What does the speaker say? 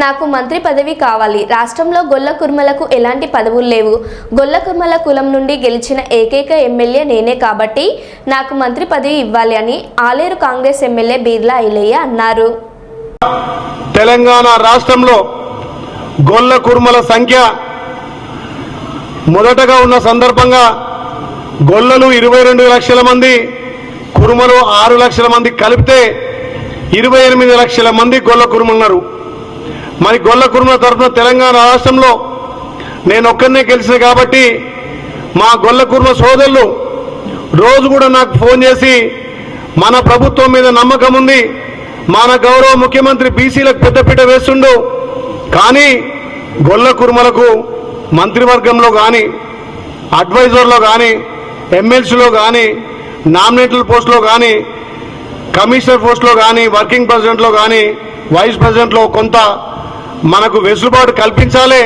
నాకు మంత్రి పదవి కావాలి. రాష్ట్రంలో గొల్ల కుర్మలకు ఎలాంటి పదవులు లేవు. గొల్ల కుర్మల కులం నుండి గెలిచిన ఏకైక ఎమ్మెల్యే నేనే కాబట్టి నాకు మంత్రి పదవి ఇవ్వాలి అని ఆలేరు కాంగ్రెస్ ఎమ్మెల్యే బీర్లా ఐలయ్య అన్నారు. తెలంగాణ రాష్ట్రంలో గొల్ల కుర్మల సంఖ్య మొదటగా ఉన్న సందర్భంగా గొల్లలు ఇరవై రెండు లక్షల మంది కురుమలు ఆరు లక్షల మంది కలిపితే ఇరవై ఎనిమిది లక్షల మంది గొల్ల కురుమలున్నారు. మరి గొల్ల కురుమల తరఫున తెలంగాణ రాష్ట్రంలో నేను ఒక్కరినే గెలిచిన కాబట్టి మా గొల్ల కుర్మ సోదరులు రోజు కూడా నాకు ఫోన్ చేసి మన ప్రభుత్వం మీద నమ్మకం ఉంది. మన గౌరవ ముఖ్యమంత్రి బీసీలకు పెద్దపీట వేస్తుండు. కానీ గొల్ల కుర్మలకు మంత్రివర్గంలో కానీ అడ్వైజర్లో కానీ ఎమ్మెల్సీలో కానీ నామినేటెడ్ పోస్టులో కానీ కమిషనర్ పోస్టులో కానీ వర్కింగ్ ప్రెసిడెంట్లో కానీ వైస్ ప్రెసిడెంట్లో కొంత మనకు వెసులుబాటు కల్పించాలి.